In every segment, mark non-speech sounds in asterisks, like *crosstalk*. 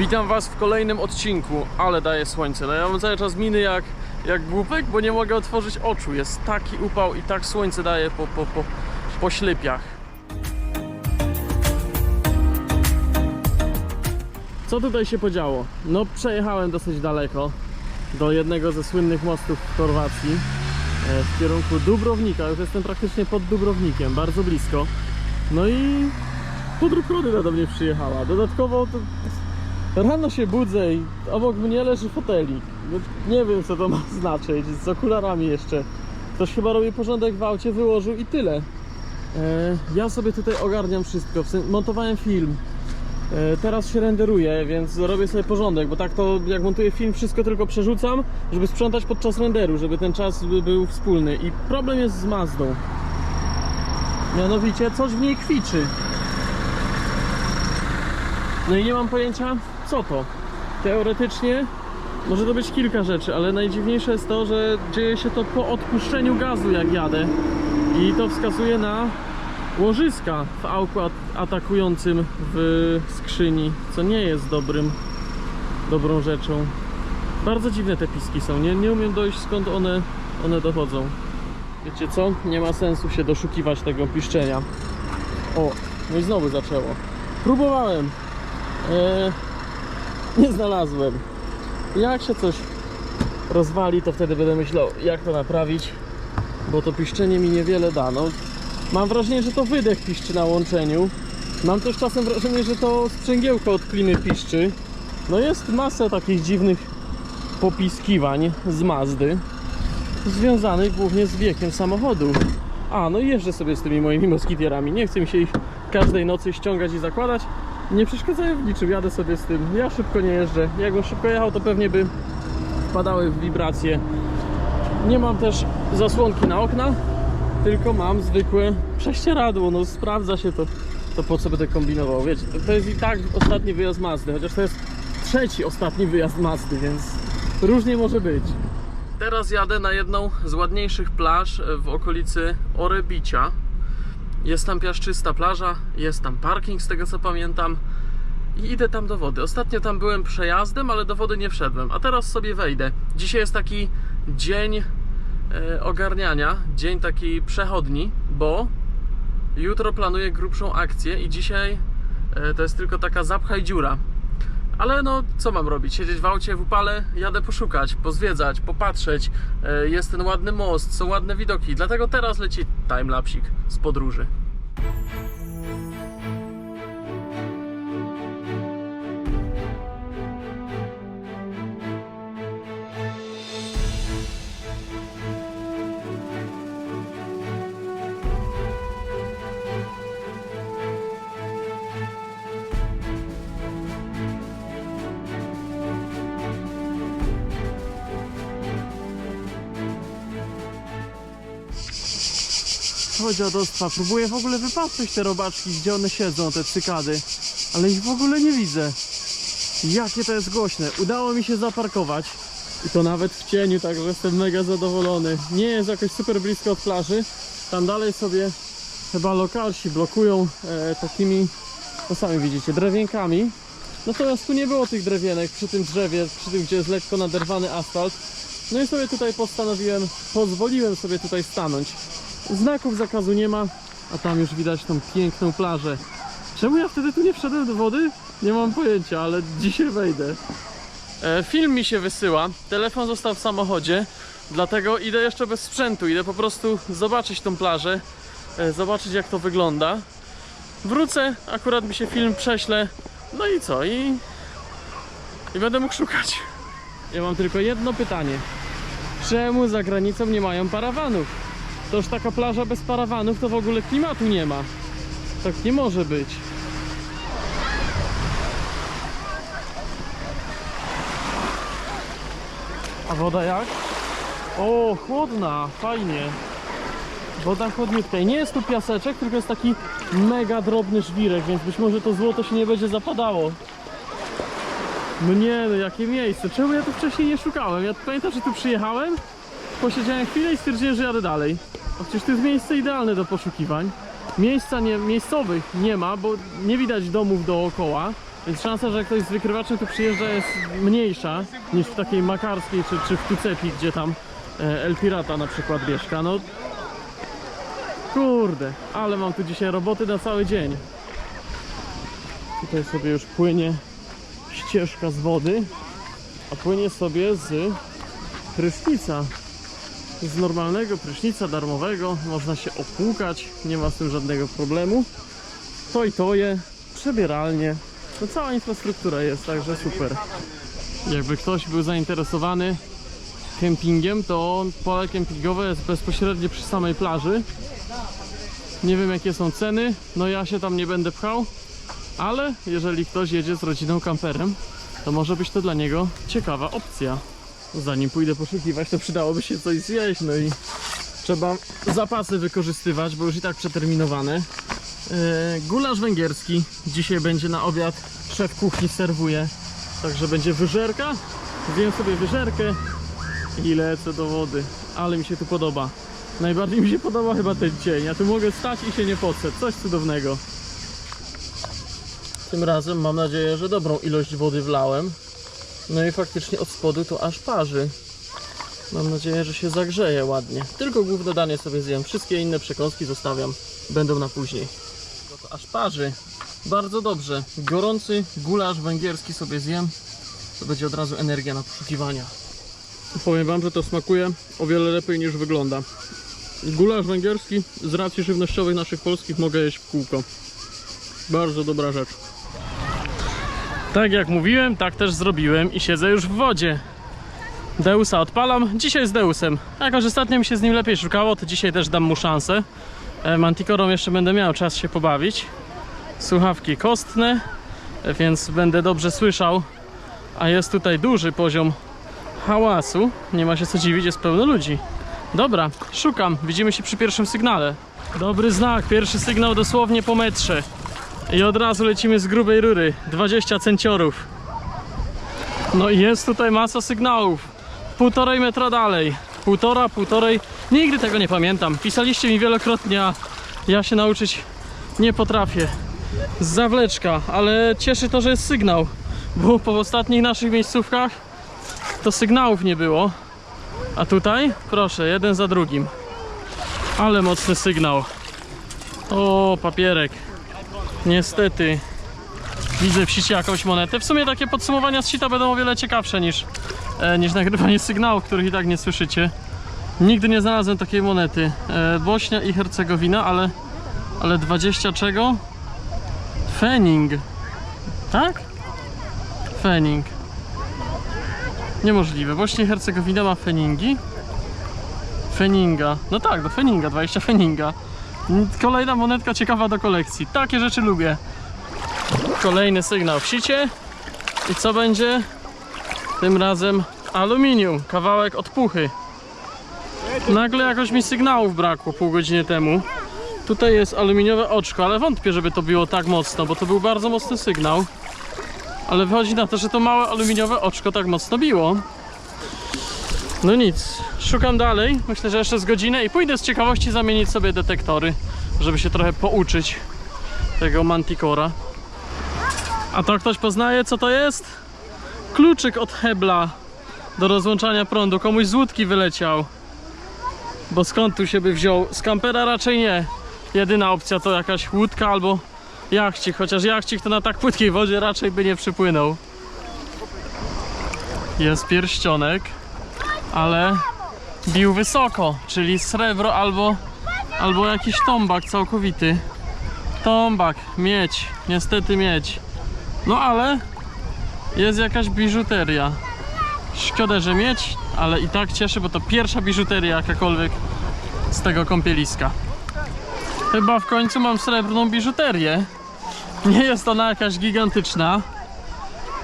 Witam Was w kolejnym odcinku, ale daje słońce. No ja mam cały czas miny jak, jak głupek, bo nie mogę otworzyć oczu. Jest taki upał i tak słońce daje po, po, po, po ślepiach. Co tutaj się podziało? No przejechałem dosyć daleko do jednego ze słynnych mostów w Chorwacji e, w kierunku Dubrownika. Już jestem praktycznie pod Dubrownikiem, bardzo blisko. No i podróbkody do mnie przyjechała. Dodatkowo to rano się budzę i obok mnie leży fotelik. No, Nie wiem co to ma *laughs* znaczyć, z okularami jeszcze. Ktoś chyba robi porządek w aucie, wyłożył i tyle. E, ja sobie tutaj ogarniam wszystko, montowałem film. E, teraz się renderuje, więc robię sobie porządek, bo tak to jak montuję film, wszystko tylko przerzucam, żeby sprzątać podczas renderu, żeby ten czas by był wspólny. I problem jest z Mazdą. Mianowicie coś w niej kwiczy. No i nie mam pojęcia co to. Teoretycznie może to być kilka rzeczy, ale najdziwniejsze jest to, że dzieje się to po odpuszczeniu gazu jak jadę. I to wskazuje na łożyska w auku at- atakującym w skrzyni, co nie jest dobrym, dobrą rzeczą. Bardzo dziwne te piski są, nie, nie umiem dojść skąd one, one dochodzą. Wiecie co? Nie ma sensu się doszukiwać tego piszczenia. O, no i znowu zaczęło. Próbowałem. Eee, nie znalazłem. Jak się coś rozwali, to wtedy będę myślał, jak to naprawić, bo to piszczenie mi niewiele da. No, mam wrażenie, że to wydech piszczy na łączeniu. Mam też czasem wrażenie, że to sprzęgiełko od klimy piszczy. No jest masa takich dziwnych popiskiwań z Mazdy, związanych głównie z wiekiem samochodu. A, no i jeżdżę sobie z tymi moimi moskitierami. Nie chcę mi się ich każdej nocy ściągać i zakładać. Nie przeszkadzają w niczym, jadę sobie z tym. Ja szybko nie jeżdżę. Jakbym szybko jechał, to pewnie by wpadały w wibracje. Nie mam też zasłonki na okna, tylko mam zwykłe prześcieradło. No sprawdza się to, to po co będę kombinował. Wiecie, to jest i tak ostatni wyjazd Mazdy, chociaż to jest trzeci ostatni wyjazd Mazdy, więc różnie może być. Teraz jadę na jedną z ładniejszych plaż w okolicy Orebicia. Jest tam piaszczysta plaża, jest tam parking z tego co pamiętam i idę tam do wody. Ostatnio tam byłem przejazdem, ale do wody nie wszedłem, a teraz sobie wejdę. Dzisiaj jest taki dzień e, ogarniania, dzień taki przechodni, bo jutro planuję grubszą akcję i dzisiaj e, to jest tylko taka zapchaj dziura. Ale no, co mam robić? Siedzieć w aucie w upale? Jadę poszukać, pozwiedzać, popatrzeć. E, Jest ten ładny most, są ładne widoki. Dlatego teraz leci timelapsik z podróży. O dziadostwa, próbuję w ogóle wypatrzeć te robaczki, gdzie one siedzą, te cykady, ale ich w ogóle nie widzę. Jakie to jest głośne. Udało mi się zaparkować i to nawet w cieniu, także jestem mega zadowolony. Nie jest jakoś super blisko od plaży. Tam dalej sobie chyba lokalsi blokują e, takimi, no sami widzicie, drewienkami. Natomiast tu nie było tych drewienek przy tym drzewie, przy tym gdzie jest lekko naderwany asfalt. No i sobie tutaj postanowiłem, pozwoliłem sobie tutaj stanąć. Znaków zakazu nie ma, a tam już widać tą piękną plażę. Czemu ja wtedy tu nie wszedłem do wody? Nie mam pojęcia, ale dzisiaj wejdę. E, film mi się wysyła, telefon został w samochodzie, dlatego idę jeszcze bez sprzętu. Idę po prostu zobaczyć tą plażę, e, zobaczyć jak to wygląda. Wrócę, akurat mi się film prześle, no i co? I, i będę mógł szukać. Ja mam tylko jedno pytanie. Czemu za granicą nie mają parawanów? To już taka plaża bez parawanów to w ogóle klimatu nie ma. Tak nie może być. A woda jak? O, chłodna, fajnie. Woda chłodniutka i nie jest tu piaseczek, tylko jest taki mega drobny żwirek, więc być może to złoto się nie będzie zapadało. No nie, no jakie miejsce. Czemu ja tu wcześniej nie szukałem? Ja pamiętam, że tu przyjechałem, posiedziałem chwilę i stwierdziłem, że jadę dalej. A przecież to jest miejsce idealne do poszukiwań. Miejsca nie, miejscowych nie ma, bo nie widać domów dookoła. Więc szansa, że ktoś z wykrywaczem tu przyjeżdża jest mniejsza niż w takiej makarskiej czy, czy w Tucepi, gdzie tam e, El Pirata na przykład mieszka. No kurde, ale mam tu dzisiaj roboty na cały dzień. Tutaj sobie już płynie ścieżka z wody, a płynie sobie z prysznica. Z normalnego prysznica darmowego można się opłukać, nie ma z tym żadnego problemu. To i to je, przebieralnie, no cała infrastruktura jest, także super. Jakby ktoś był zainteresowany kempingiem, to pole kempingowe jest bezpośrednio przy samej plaży. Nie wiem jakie są ceny, no ja się tam nie będę pchał, ale jeżeli ktoś jedzie z rodziną kamperem, to może być to dla niego ciekawa opcja. Zanim pójdę poszukiwać, to przydałoby się coś zjeść, no i trzeba zapasy wykorzystywać, bo już i tak przeterminowane. Eee, gulasz węgierski dzisiaj będzie na obiad. Szef kuchni serwuje, także będzie wyżerka. Zjem sobie wyżerkę i lecę do wody. Ale mi się tu podoba. Najbardziej mi się podoba chyba ten dzień. Ja tu mogę stać i się nie pocę. Coś cudownego. Tym razem mam nadzieję, że dobrą ilość wody wlałem. No i faktycznie od spodu to aż parzy. Mam nadzieję, że się zagrzeje ładnie. Tylko główne danie sobie zjem. Wszystkie inne przekąski zostawiam. Będą na później. No to aż parzy. Bardzo dobrze. Gorący gulasz węgierski sobie zjem. To będzie od razu energia na poszukiwania. Powiem wam, że to smakuje o wiele lepiej niż wygląda. Gulasz węgierski z racji żywnościowych naszych polskich mogę jeść w kółko. Bardzo dobra rzecz. Tak jak mówiłem, tak też zrobiłem i siedzę już w wodzie. Deusa odpalam. Dzisiaj z Deusem. Jako, że ostatnio mi się z nim lepiej szukało, to dzisiaj też dam mu szansę. E, Manticorą jeszcze będę miał czas się pobawić. Słuchawki kostne, e, więc będę dobrze słyszał. A jest tutaj duży poziom hałasu. Nie ma się co dziwić, jest pełno ludzi. Dobra, szukam. Widzimy się przy pierwszym sygnale. Dobry znak, pierwszy sygnał dosłownie po metrze. I od razu lecimy z grubej rury. 20 cenciorów. No i jest tutaj masa sygnałów. Półtorej metra dalej. Półtora, półtorej. Nigdy tego nie pamiętam. Pisaliście mi wielokrotnie, a ja się nauczyć nie potrafię. Zawleczka, ale cieszy to, że jest sygnał. Bo po ostatnich naszych miejscówkach to sygnałów nie było. A tutaj, proszę, jeden za drugim. Ale mocny sygnał. O, papierek. Niestety. Widzę w sieci jakąś monetę. W sumie takie podsumowania z sita będą o wiele ciekawsze niż, e, niż nagrywanie sygnałów, których i tak nie słyszycie. Nigdy nie znalazłem takiej monety. E, Bośnia i Hercegowina, ale, ale 20 czego? Fening. Tak? Fening. Niemożliwe. Bośnia i Hercegowina ma feningi? Feninga. No tak, do feninga, 20 feninga. Kolejna monetka ciekawa do kolekcji. Takie rzeczy lubię. Kolejny sygnał w sicie. I co będzie? Tym razem aluminium, kawałek odpuchy. Nagle jakoś mi sygnałów brakło pół godziny temu. Tutaj jest aluminiowe oczko, ale wątpię, żeby to było tak mocno, bo to był bardzo mocny sygnał. Ale wychodzi na to, że to małe aluminiowe oczko tak mocno biło. No nic, szukam dalej. Myślę, że jeszcze z godzinę i pójdę z ciekawości zamienić sobie detektory, żeby się trochę pouczyć tego manticora. A to ktoś poznaje, co to jest? Kluczyk od hebla do rozłączania prądu. Komuś z łódki wyleciał. Bo skąd tu się by wziął? Z kampera raczej nie. Jedyna opcja to jakaś łódka albo jachcik, chociaż jachcik to na tak płytkiej wodzie raczej by nie przypłynął. Jest pierścionek, ale bił wysoko, czyli srebro albo, albo jakiś tombak całkowity. Tombak, miedź, niestety miedź. No ale jest jakaś biżuteria. Szkoda, że miedź, ale i tak cieszy, bo to pierwsza biżuteria jakakolwiek z tego kąpieliska. Chyba w końcu mam srebrną biżuterię. Nie jest ona jakaś gigantyczna,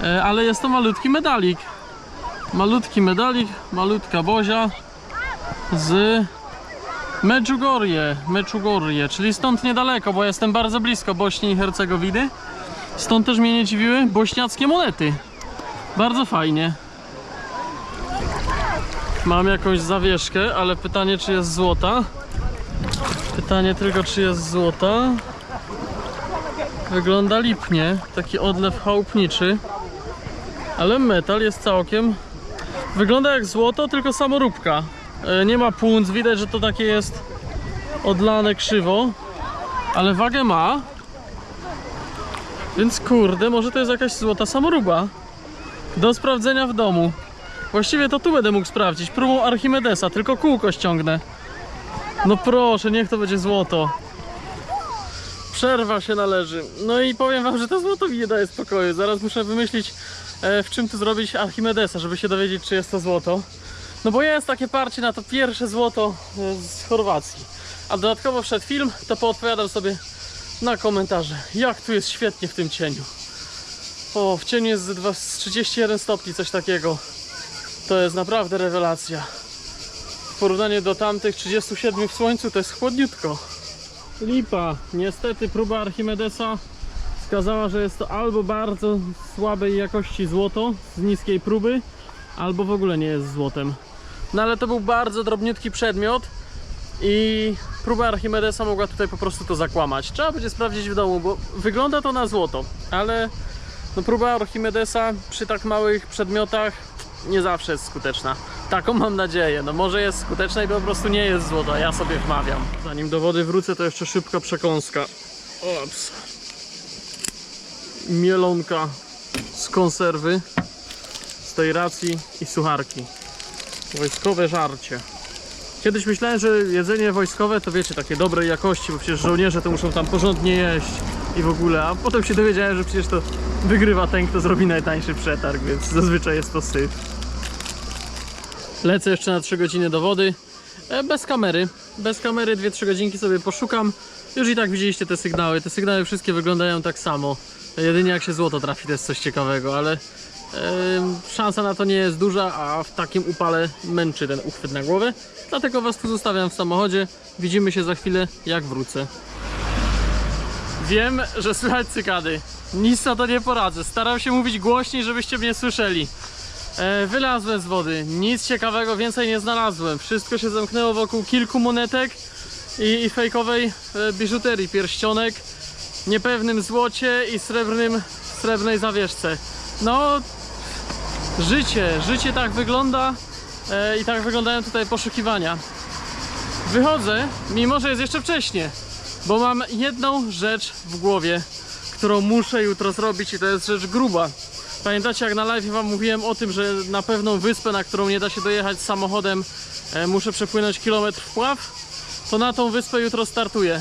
e, ale jest to malutki medalik. Malutki medalik, malutka bozia z Medjugorje, Medjugorje, czyli stąd niedaleko, bo jestem bardzo blisko Bośni i Hercegowiny. Stąd też mnie nie dziwiły bośniackie monety. Bardzo fajnie. Mam jakąś zawieszkę, ale pytanie czy jest złota. Pytanie tylko czy jest złota. Wygląda lipnie, taki odlew chałupniczy. Ale metal jest całkiem... Wygląda jak złoto, tylko samoróbka. E, Nie ma punc, widać, że to takie jest odlane krzywo. Ale wagę ma. Więc kurde, może to jest jakaś złota samoruba. Do sprawdzenia w domu. Właściwie to tu będę mógł sprawdzić. Próbą Archimedesa, tylko kółko ściągnę. No proszę, niech to będzie złoto. Przerwa się należy. No i powiem wam, że to złoto mi nie daje spokoju. Zaraz muszę wymyślić, e, w czym tu zrobić Archimedesa, żeby się dowiedzieć, czy jest to złoto. No bo jest takie parcie na to pierwsze złoto e, z Chorwacji. A dodatkowo wszedł film, to poodpowiadam sobie na komentarze, jak tu jest świetnie w tym cieniu. O, w cieniu jest z 31 stopni, coś takiego. To jest naprawdę rewelacja. W porównaniu do tamtych 37 w słońcu to jest chłodniutko. Lipa. Niestety próba Archimedesa wskazała, że jest to albo bardzo słabej jakości złoto z niskiej próby, albo w ogóle nie jest złotem. No ale to był bardzo drobniutki przedmiot i próba Archimedesa mogła tutaj po prostu to zakłamać. Trzeba będzie sprawdzić w domu, bo wygląda to na złoto, ale no próba Archimedesa przy tak małych przedmiotach nie zawsze jest skuteczna. Taką mam nadzieję. No może jest skuteczna i po prostu nie jest złoto, a ja sobie wmawiam. Zanim do wody wrócę, to jeszcze szybka przekąska. Ops. Mielonka z konserwy, z tej racji i sucharki. Wojskowe żarcie. Kiedyś myślałem, że jedzenie wojskowe to wiecie, takie dobrej jakości, bo przecież żołnierze to muszą tam porządnie jeść i w ogóle, a potem się dowiedziałem, że przecież to wygrywa ten, kto zrobi najtańszy przetarg, więc zazwyczaj jest to syf. Lecę jeszcze na 3 godziny do wody, e, bez kamery, bez kamery 2-3 godzinki sobie poszukam. Już i tak widzieliście te sygnały, te sygnały wszystkie wyglądają tak samo. Jedynie jak się złoto trafi to jest coś ciekawego, ale szansa na to nie jest duża, a w takim upale męczy ten uchwyt na głowę. Dlatego Was tu zostawiam w samochodzie. Widzimy się za chwilę, jak wrócę. Wiem, że słychać cykady. Nic na to nie poradzę. Staram się mówić głośniej, żebyście mnie słyszeli. E, wylazłem z wody. Nic ciekawego więcej nie znalazłem. Wszystko się zamknęło wokół kilku monetek i, i fejkowej e, biżuterii, pierścionek, niepewnym złocie i srebrnym, srebrnej zawieszce. No, życie, życie tak wygląda e, i tak wyglądają tutaj poszukiwania. Wychodzę, mimo że jest jeszcze wcześnie, bo mam jedną rzecz w głowie, którą muszę jutro zrobić i to jest rzecz gruba. Pamiętacie jak na live wam mówiłem o tym, że na pewną wyspę, na którą nie da się dojechać samochodem, e, muszę przepłynąć kilometr wpław? To na tą wyspę jutro startuję.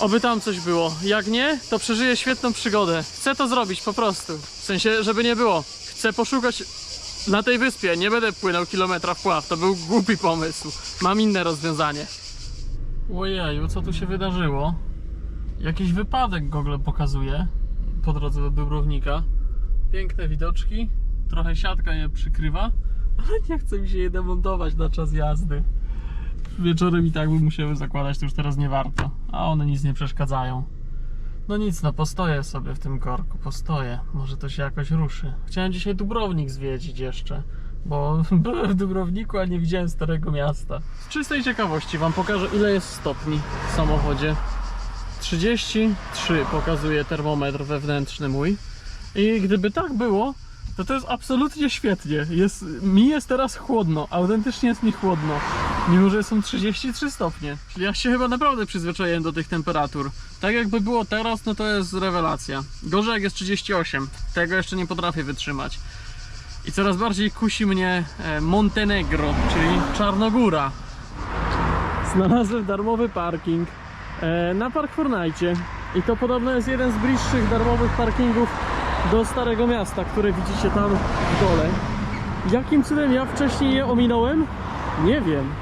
Oby tam coś było. Jak nie, to przeżyję świetną przygodę. Chcę to zrobić po prostu. W sensie, żeby nie było. Chcę poszukać na tej wyspie. Nie będę płynął kilometra wpław. To był głupi pomysł. Mam inne rozwiązanie. Ojeju, co tu się wydarzyło? Jakiś wypadek Google pokazuje po drodze do Dubrownika. Piękne widoczki. Trochę siatka je przykrywa. *laughs* Ale nie chce mi się je demontować na czas jazdy. Wieczorem i tak bym musiał zakładać, to już teraz nie warto. A one nic nie przeszkadzają. No nic, no postoję sobie w tym korku, postoję. Może to się jakoś ruszy. Chciałem dzisiaj Dubrownik zwiedzić jeszcze, bo *laughs* byłem w Dubrowniku, a nie widziałem Starego Miasta. Z czystej ciekawości wam pokażę ile jest stopni w samochodzie. 33 pokazuje termometr wewnętrzny mój. I gdyby tak było, to to jest absolutnie świetnie. Jest, mi jest teraz chłodno, autentycznie jest mi chłodno. Mimo, że są 33 stopnie. Ja się chyba naprawdę przyzwyczaiłem do tych temperatur. Tak jakby było teraz, no to jest rewelacja. Gorzej jak jest 38. Tego jeszcze nie potrafię wytrzymać. I coraz bardziej kusi mnie e, Montenegro, czyli Czarnogóra. Znalazłem darmowy parking na Park Fortnite. I to podobno jest jeden z bliższych darmowych parkingów do Starego Miasta, które widzicie tam w dole. Jakim cudem ja wcześniej je ominąłem? Nie wiem.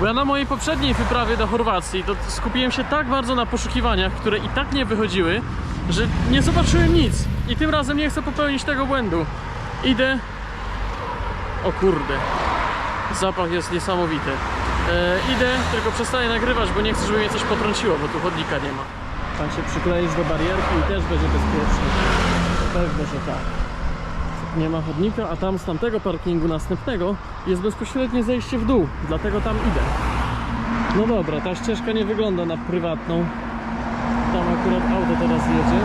Bo ja na mojej poprzedniej wyprawie do Chorwacji to skupiłem się tak bardzo na poszukiwaniach, które i tak nie wychodziły, że nie zobaczyłem nic. I tym razem nie chcę popełnić tego błędu. Idę. O kurde. Zapach jest niesamowity. E, idę, tylko przestaję nagrywać, bo nie chcę, żeby mnie coś potrąciło, bo tu chodnika nie ma. Pan się przykleisz do barierki i też będzie bezpiecznie. Pewnie, że tak. Nie ma chodnika, a tam z tamtego parkingu następnego jest bezpośrednie zejście w dół, dlatego tam idę. No dobra, ta ścieżka nie wygląda na prywatną. Tam akurat auto teraz jedzie.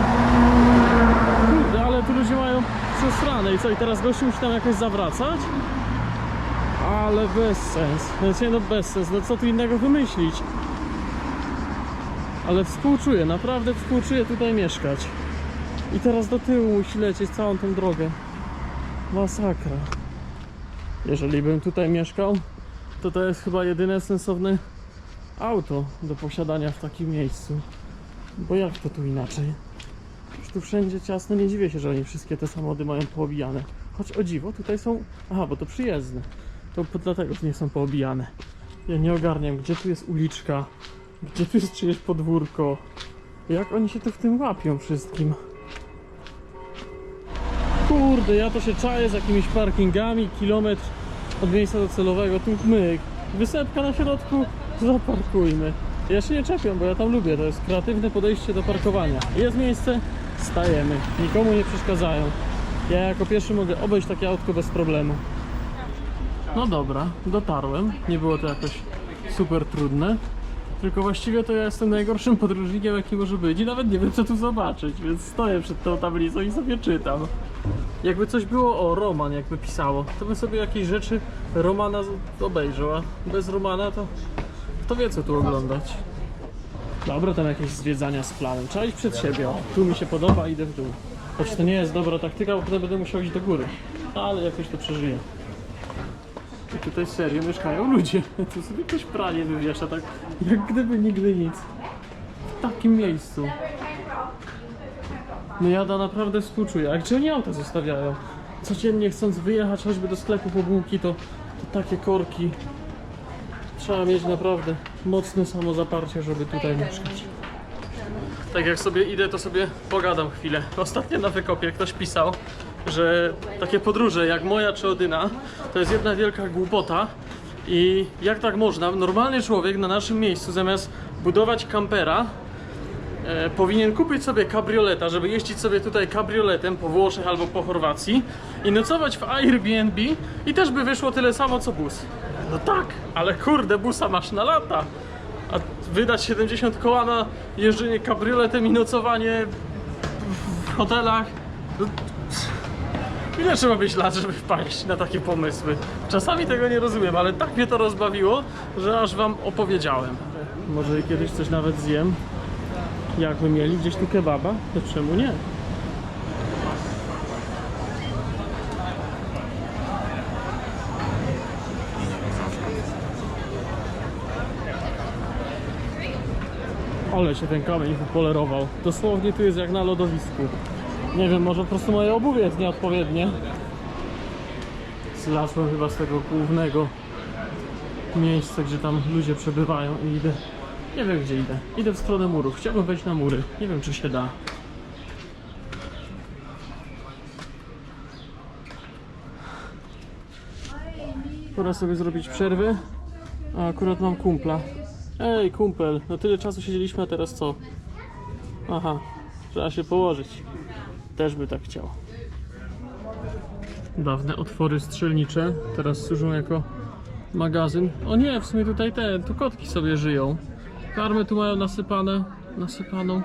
Kurde, ale tu ludzie mają przesrane i co, i teraz gościu musi tam jakoś zawracać? Ale bez sens. Znaczy, no bez sens, no co tu innego wymyślić? Ale współczuję, naprawdę współczuję tutaj mieszkać. I teraz do tyłu musi lecieć całą tą drogę. Masakra. Jeżeli bym tutaj mieszkał, to to jest chyba jedyne sensowne auto do posiadania w takim miejscu. Bo jak to tu inaczej? Już tu wszędzie ciasno, nie dziwię się, że oni wszystkie te samochody mają poobijane. Choć o dziwo, tutaj są... Aha, bo to przyjezdne. To dlatego nie są poobijane. Ja nie ogarniam, gdzie tu jest uliczka, gdzie tu jest czyjeś podwórko. Jak oni się tu w tym łapią wszystkim? Kurde, ja to się czaję z jakimiś parkingami, kilometr od miejsca docelowego, tu myk, wysepka na środku, zaparkujmy. Ja się nie czepiam, bo ja tam lubię, to jest kreatywne podejście do parkowania. Jest miejsce, stajemy, nikomu nie przeszkadzają. Ja jako pierwszy mogę obejść takie autko bez problemu. No dobra, dotarłem, nie było to jakoś super trudne. Tylko właściwie to ja jestem najgorszym podróżnikiem jaki może być i nawet nie wiem co tu zobaczyć, więc stoję przed tą tablicą i sobie czytam. Jakby coś było o Roman, jakby pisało, to bym sobie jakieś rzeczy Romana obejrzał, a bez Romana to kto wie co tu oglądać. Dobra, tam jakieś zwiedzania z planem. Trzeba iść przed siebie. O, tu mi się podoba, idę w dół. Choć to nie jest dobra taktyka, bo potem będę musiał iść do góry. Ale jakoś to przeżyję. I tutaj serio mieszkają ludzie. *laughs* Tu sobie jakieś pranie wywiesza, tak jak gdyby nigdy nic. W takim miejscu. No jada naprawdę współczuję. A gdzie oni auta zostawiają? Codziennie chcąc wyjechać choćby do sklepu po bułki, to, to takie korki. Trzeba mieć naprawdę mocne samozaparcie, żeby tutaj mieszkać. Tak jak sobie idę, to sobie pogadam chwilę. Ostatnio na wykopie ktoś pisał, że takie podróże jak moja czy Odyna to jest jedna wielka głupota i jak tak można? Normalny człowiek na naszym miejscu zamiast budować kampera e, powinien kupić sobie kabrioleta, żeby jeździć sobie tutaj kabrioletem po Włoszech albo po Chorwacji i nocować w Airbnb i też by wyszło tyle samo co bus. No tak, ale kurde, busa masz na lata. A wydać 70 koła na jeżdżenie kabrioletem i nocowanie w hotelach. No, Ile trzeba być lat, żeby wpaść na takie pomysły? Czasami tego nie rozumiem, ale tak mnie to rozbawiło, że aż wam opowiedziałem. Może kiedyś coś nawet zjem. Jakby mieli gdzieś tu kebaba, to czemu nie? Ale się ten kamień wypolerował. Dosłownie tu jest jak na lodowisku. Nie wiem, może po prostu moje obuwie jest nieodpowiednie. Zlasłem chyba z tego głównego miejsca, gdzie tam ludzie przebywają i idę. Nie wiem gdzie idę. Idę w stronę murów. Chciałbym wejść na mury. Nie wiem czy się da. Pora sobie zrobić przerwę. A akurat mam kumpla. Ej, kumpel, no tyle czasu siedzieliśmy, a teraz co? Aha, trzeba się położyć. Też by tak chciał. Dawne otwory strzelnicze teraz służą jako magazyn. O nie, w sumie tutaj te, tu kotki sobie żyją. Karmę tu mają nasypane, nasypaną.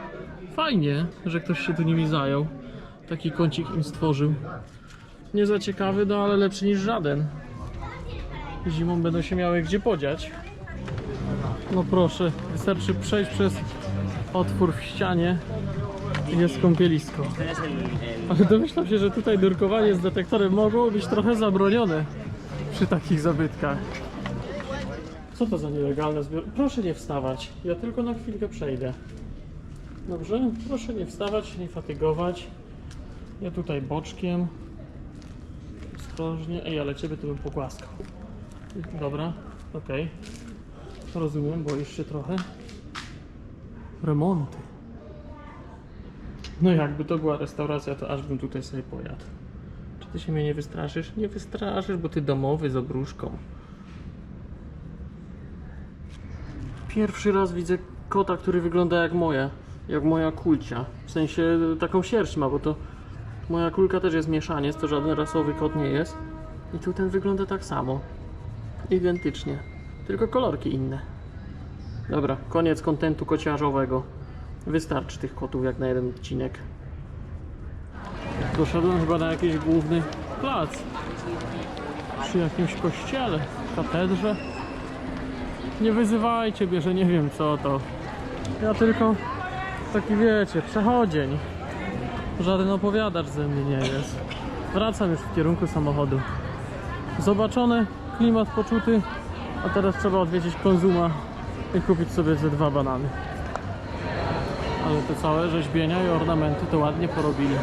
Fajnie, że ktoś się tu nimi zajął. Taki kącik im stworzył. Nie za ciekawy, no ale lepszy niż żaden. Zimą będą się miały gdzie podziać. No proszę, wystarczy przejść przez otwór w ścianie jest kąpielisko. Ale domyślam się, że tutaj nurkowanie z detektorem mogło być trochę zabronione przy takich zabytkach. Co to za nielegalne zbiór? Proszę nie wstawać, ja tylko na chwilkę przejdę. Dobrze? Proszę nie wstawać, nie fatygować. Ja tutaj boczkiem. Ostrożnie. Ej, ale ciebie to bym pogłaskał. Dobra, okej. Rozumiem, boisz się trochę. Remonty. No jakby to była restauracja, to aż bym tutaj sobie pojadł. Czy ty się mnie nie wystraszysz? Nie wystraszysz, bo ty domowy z obruszką. Pierwszy raz widzę kota, który wygląda jak moja. Jak moja kulcia. W sensie taką sierść ma, bo to moja kulka też jest mieszaniec, to żaden rasowy kot nie jest. I tu ten wygląda tak samo. Identycznie. Tylko kolorki inne. Dobra, koniec kontentu kociarzowego. Wystarczy tych kotów jak na jeden odcinek. Doszedłem chyba na jakiś główny plac. Przy jakimś kościele, katedrze. Nie wyzywajcie mnie, że nie wiem co to. Ja tylko taki wiecie, przechodzień. Żaden opowiadacz ze mnie nie jest. Wracam już w kierunku samochodu. Zobaczone, klimat poczuty, a teraz trzeba odwiedzić konzuma i kupić sobie ze dwa banany. Ale te całe rzeźbienia i ornamenty to ładnie porobili.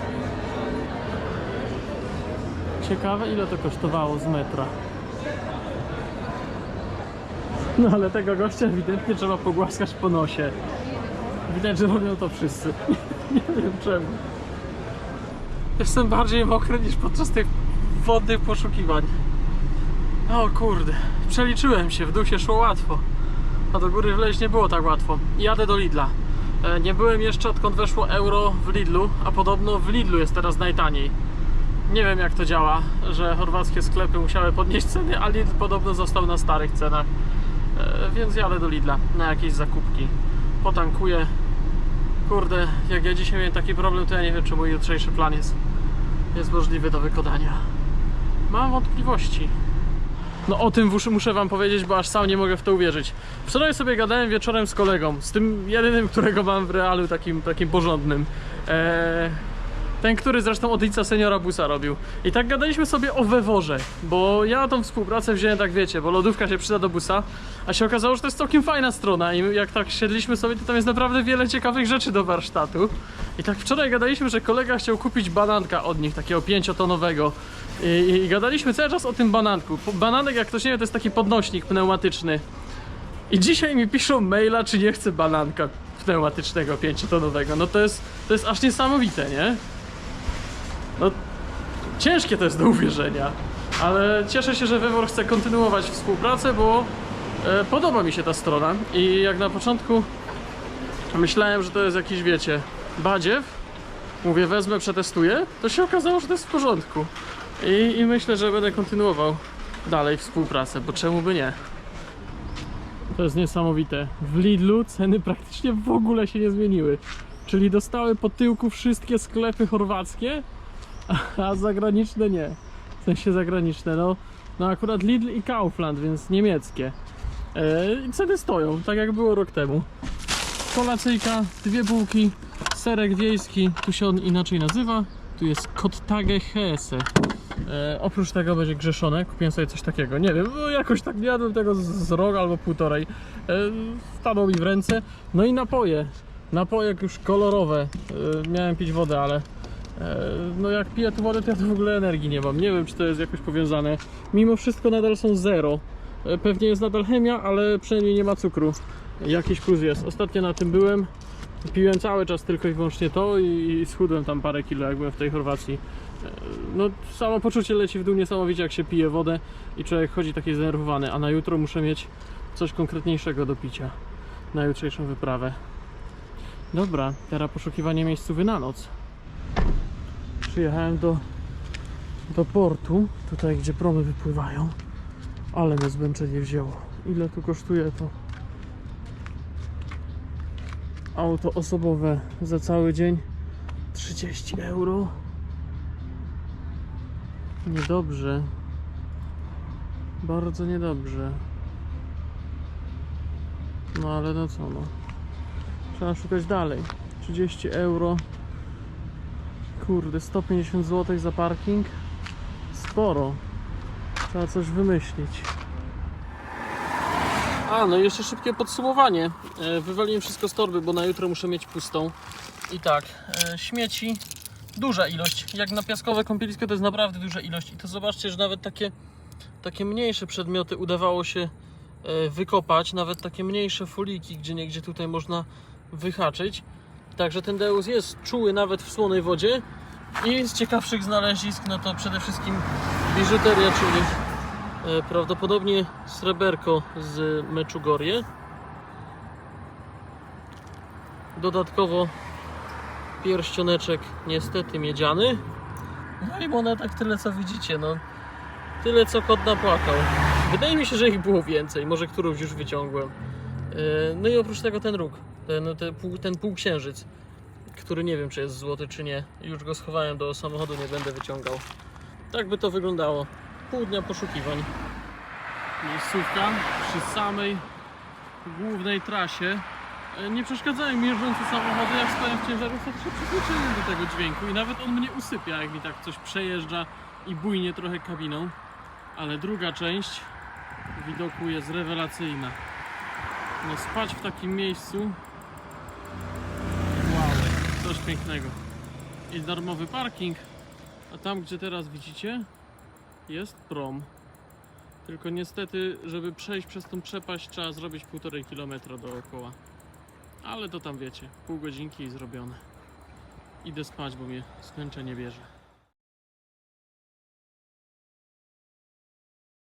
Ciekawe ile to kosztowało z metra. No ale tego gościa ewidentnie trzeba pogłaskać po nosie. Widać, że robią to wszyscy. *laughs* Nie wiem czemu. Jestem bardziej mokry niż podczas tych wodnych poszukiwań. O kurde, przeliczyłem się, w dół się szło łatwo. A do góry wleźć nie było tak łatwo. Jadę do Lidla. E, Nie byłem jeszcze odkąd weszło euro w Lidlu, a podobno w Lidlu jest teraz najtaniej. Nie wiem jak to działa, że chorwackie sklepy musiały podnieść ceny, a Lidl podobno został na starych cenach. E, Więc jadę do Lidla na jakieś zakupki. Potankuję. Kurde, jak ja dzisiaj miałem taki problem, to ja nie wiem, czy mój jutrzejszy plan jest, jest możliwy do wykonania. Mam wątpliwości. No o tym muszę, wam powiedzieć, bo aż sam nie mogę w to uwierzyć. Wczoraj sobie gadałem wieczorem z kolegą, z tym jedynym, *laughs* którego mam w realu takim, takim porządnym. Eee, ten, który zresztą od lica seniora busa robił. I tak gadaliśmy sobie o weworze, bo ja tą współpracę wziąłem tak wiecie, bo lodówka się przyda do busa, a się okazało, że to jest całkiem fajna strona i jak tak siedliśmy sobie, to tam jest naprawdę wiele ciekawych rzeczy do warsztatu. I tak wczoraj gadaliśmy, że kolega chciał kupić bananka od nich, takiego pięciotonowego. I, i, gadaliśmy cały czas o tym bananku. Bananek, jak ktoś nie wie, to jest taki podnośnik pneumatyczny. I dzisiaj mi piszą maila, czy nie chcę bananka pneumatycznego pięciotonowego. No to jest, to jest aż niesamowite, nie? No, ciężkie to jest do uwierzenia, ale cieszę się, że Wewor chce kontynuować współpracę, bo e, podoba mi się ta strona i jak na początku myślałem, że to jest jakiś, wiecie, badziew, mówię wezmę, przetestuję, to się okazało, że to jest w porządku i, i myślę, że będę kontynuował dalej współpracę, bo czemu by nie? To jest niesamowite. W Lidlu ceny praktycznie w ogóle się nie zmieniły. Czyli dostały po tyłku wszystkie sklepy chorwackie, a zagraniczne nie. W sensie zagraniczne, no, no akurat Lidl i Kaufland, więc niemieckie. I ceny stoją, tak jak było rok temu. Kolacyjka, dwie bułki, serek wiejski, tu się on inaczej nazywa. Tu jest Kottage Hese. E, oprócz tego będzie grzeszone, kupiłem sobie coś takiego, nie wiem, no jakoś tak jadłem tego z, z albo półtorej. E, wpadło mi w ręce. No i napoje. Napoje już kolorowe. E, miałem pić wodę, ale E, No jak piję tu wodę, to ja w ogóle energii nie mam. Nie wiem, czy to jest jakoś powiązane. Mimo wszystko nadal są zero. E, Pewnie jest nadal chemia, ale przynajmniej nie ma cukru. Jakiś plus jest. Ostatnio na tym byłem. Piłem cały czas tylko i wyłącznie to i schudłem tam parę kilo, jak byłem w tej Chorwacji. No, samo poczucie leci w dół niesamowicie, jak się pije wodę i człowiek chodzi taki zdenerwowany. A na jutro muszę mieć coś konkretniejszego do picia. Na jutrzejszą wyprawę. Dobra, teraz poszukiwanie miejscowy na noc przyjechałem do, do portu, tutaj gdzie promy wypływają, ale mnie zmęczenie wzięło. Ile tu kosztuje to auto osobowe za cały dzień? 30 euro. Niedobrze. Bardzo niedobrze. No ale no co no. Trzeba szukać dalej. 30 euro. Kurde, 150 zł za parking? Sporo. Trzeba coś wymyślić. A, no i jeszcze szybkie podsumowanie. E, Wywaliłem wszystko z torby, bo na jutro muszę mieć pustą. I tak, e, śmieci, duża ilość. Jak na piaskowe kąpielisko to jest naprawdę duża ilość. I to zobaczcie, że nawet takie, takie mniejsze przedmioty udawało się e, wykopać. Nawet takie mniejsze foliki, gdzie niegdzie tutaj można wyhaczyć. Także ten Deus jest czuły nawet w słonej wodzie. I z ciekawszych znalezisk, no to przede wszystkim biżuteria, czyli e, prawdopodobnie sreberko z Meczugorie. Dodatkowo pierścioneczek niestety miedziany. No i monetek tyle co widzicie, no tyle co kot napłakał. Wydaje mi się, że ich było więcej, może którąś już wyciągłem. E, No i oprócz tego ten róg. Ten, ten, pół, ten półksiężyc, który nie wiem czy jest złoty czy nie. Już go schowałem do samochodu, nie będę wyciągał. Tak by to wyglądało. Pół dnia poszukiwań. Miejscówka przy samej głównej trasie. Nie przeszkadzają mi jeżdżące samochody, jak stoją w ciężarówce, to się przyzwyczaiłem do tego dźwięku i nawet on mnie usypia, jak mi tak coś przejeżdża i bujnie trochę kabiną. Ale druga część widoku jest rewelacyjna. No spać w takim miejscu wow, coś pięknego. I darmowy parking, a tam gdzie teraz widzicie jest prom. Tylko niestety, żeby przejść przez tą przepaść trzeba zrobić półtorej kilometra dookoła. Ale to tam wiecie, pół godzinki i zrobione. Idę spać, bo mnie zmęczenie bierze.